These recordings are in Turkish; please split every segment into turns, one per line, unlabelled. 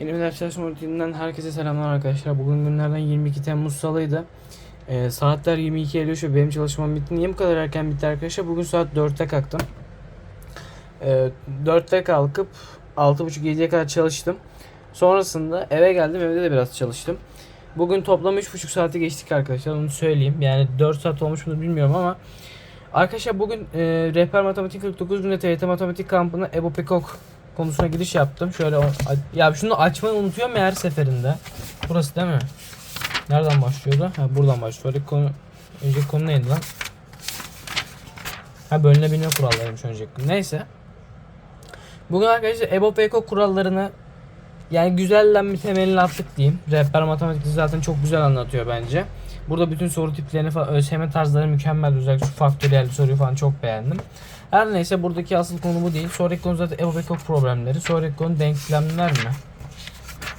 Yeni bir ders çalışma rutininden herkese selamlar arkadaşlar. Bugün günlerden 22 Temmuz Salı'ydı. Ee, saatler 22.53 şu benim çalışmam bitti. Niye bu kadar erken bitti arkadaşlar? Bugün saat 4'te kalktım. Ee, 4'te kalkıp 6.30-7'ye kadar çalıştım. Sonrasında eve geldim. Evde de biraz çalıştım. Bugün toplam 3.5 saati geçtik arkadaşlar. Onu söyleyeyim. Yani 4 saat olmuş mu bilmiyorum ama Arkadaşlar bugün e, Rehber Matematik 49 günde TYT Matematik kampına Ebo Pekok konusuna giriş yaptım. Şöyle ya şunu açmayı unutuyorum her seferinde. Burası değil mi? Nereden başlıyordu? Ha buradan başlıyor. Önceki konu önceki konu neydi lan? Ha bölünebilme kurallarıymış önceki. Neyse. Bugün arkadaşlar Ebo Pekok kurallarını yani güzellen bir temelini attık diyeyim. Rehber matematik zaten çok güzel anlatıyor bence. Burada bütün soru tiplerini falan ÖSYM tarzları mükemmel. Özellikle şu faktöriyel soruyu falan çok beğendim. Her neyse buradaki asıl konu bu değil. Sonraki konu zaten Ebo Pekok problemleri. Sonraki konu denklemler mi?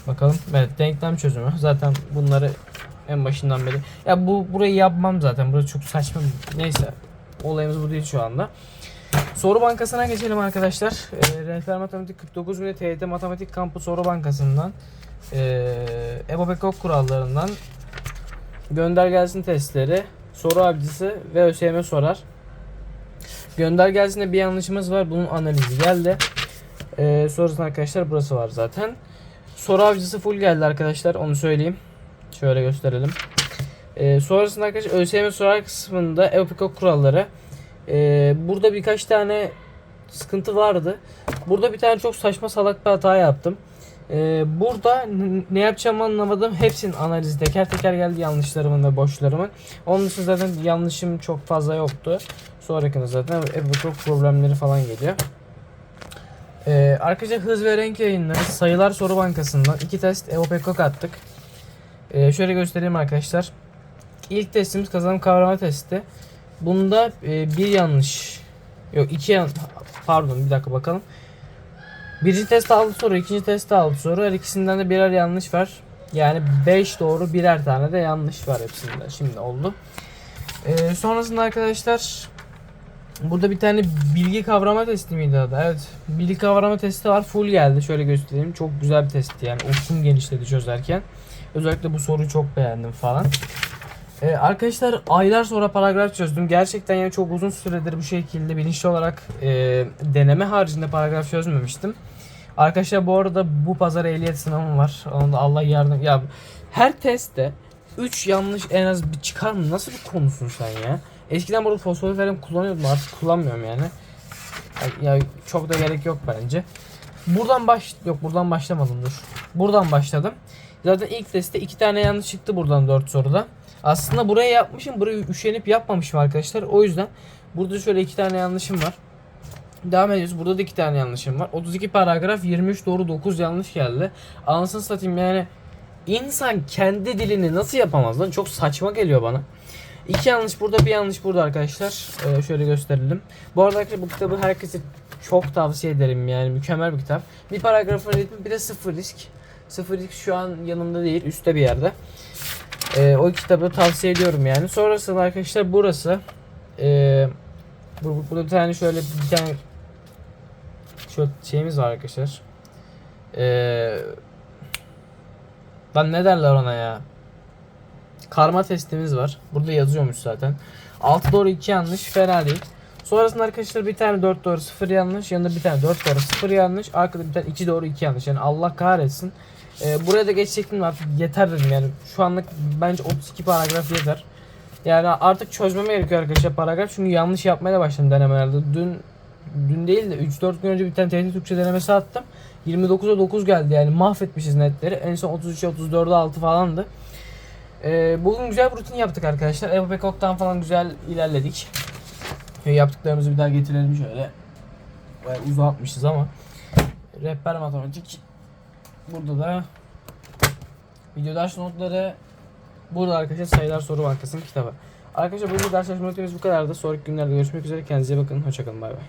Bakalım. Evet denklem çözümü. Zaten bunları en başından beri. Ya bu burayı yapmam zaten. Burası çok saçma. Neyse. Olayımız bu değil şu anda. Soru bankasına geçelim arkadaşlar. Ee, Rehber Matematik 49 günde TYT Matematik Kampı Soru Bankası'ndan ee, Ebo Pekok kurallarından gönder gelsin testleri, soru avcısı ve ÖSYM sorar. Gönder gelsinde bir yanlışımız var. Bunun analizi geldi. Ee, sonrasında arkadaşlar burası var zaten. Soru avcısı full geldi arkadaşlar. Onu söyleyeyim. Şöyle gösterelim. Ee, sonrasında arkadaşlar ÖSYM sorar kısmında Ebo Pekok kuralları. Ee, burada birkaç tane sıkıntı vardı. Burada bir tane çok saçma salak bir hata yaptım. Ee, burada ne yapacağımı anlamadım. Hepsinin analizi teker teker geldi yanlışlarımın ve boşlarımın. Onun dışında zaten yanlışım çok fazla yoktu. Sonrakinde zaten Ebru çok problemleri falan geliyor. Ee, arkadaşlar hız ve renk yayınları sayılar soru bankasından iki test EOPEKOK attık. Ee, şöyle göstereyim arkadaşlar. İlk testimiz kazanım kavrama testi. Bunda e, bir yanlış yok iki yan pardon bir dakika bakalım. Birinci test 6 soru, ikinci test 6 soru. Her ikisinden de birer yanlış var. Yani 5 doğru birer tane de yanlış var hepsinde. Şimdi oldu. Ee, sonrasında arkadaşlar burada bir tane bilgi kavrama testi miydi adı? Evet. Bilgi kavrama testi var. Full geldi. Şöyle göstereyim. Çok güzel bir testti yani. Ufkum genişledi çözerken. Özellikle bu soruyu çok beğendim falan. Ee, arkadaşlar aylar sonra paragraf çözdüm. Gerçekten yani çok uzun süredir bu şekilde bilinçli olarak e, deneme haricinde paragraf çözmemiştim. Arkadaşlar bu arada bu pazar ehliyet sınavım var. Onda Allah yardım. Ya her testte 3 yanlış en az bir çıkar mı? Nasıl bir konusun sen ya? Eskiden burada fosfor falan kullanıyordum artık kullanmıyorum yani. Ya, ya çok da gerek yok bence. Buradan baş yok buradan başlamadım dur. Buradan başladım. Zaten ilk testte iki tane yanlış çıktı buradan 4 soruda. Aslında buraya yapmışım. Burayı üşenip yapmamışım arkadaşlar. O yüzden burada şöyle iki tane yanlışım var. Devam ediyoruz. Burada da iki tane yanlışım var. 32 paragraf 23 doğru 9 yanlış geldi. Anasını satayım yani insan kendi dilini nasıl yapamaz lan? Çok saçma geliyor bana. İki yanlış burada bir yanlış burada arkadaşlar. Ee, şöyle gösterelim. Bu arada arkadaşlar bu kitabı herkese çok tavsiye ederim yani mükemmel bir kitap. Bir paragrafın ritmi bir de sıfır risk. Sıfır risk şu an yanımda değil üstte bir yerde. Ee, o kitabı tavsiye ediyorum yani. Sonrasında arkadaşlar burası. Bu- burada bir tane şöyle bir tane şu şeyimiz var arkadaşlar. Ee, lan ne derler ona ya? Karma testimiz var. Burada yazıyormuş zaten. 6 doğru 2 yanlış fena değil. Sonrasında arkadaşlar bir tane 4 doğru 0 yanlış. Yanında bir tane 4 doğru 0 yanlış. Arkada bir tane 2 doğru 2 yanlış. Yani Allah kahretsin. Ee, buraya da geçecektim artık yeter dedim yani. Şu anlık bence 32 paragraf yeter. Yani artık çözmeme gerekiyor arkadaşlar paragraf. Çünkü yanlış yapmaya da başladım denemelerde. Dün dün değil de 3-4 gün önce bir tane TRT Türkçe denemesi attım. 29'a 9 geldi yani mahvetmişiz netleri. En son 33'e 34'e 6 falandı. Ee, bugün güzel bir rutin yaptık arkadaşlar. Ebo Pekok'tan falan güzel ilerledik. Şöyle yaptıklarımızı bir daha getirelim şöyle. Bayağı uzatmışız ama. Rehber matematik. Burada da video ders notları. Burada arkadaşlar sayılar soru bankasının kitabı. Arkadaşlar bu ders notlarımız bu kadardı. Sonraki günlerde görüşmek üzere. Kendinize bakın. Hoşçakalın. Bay bay.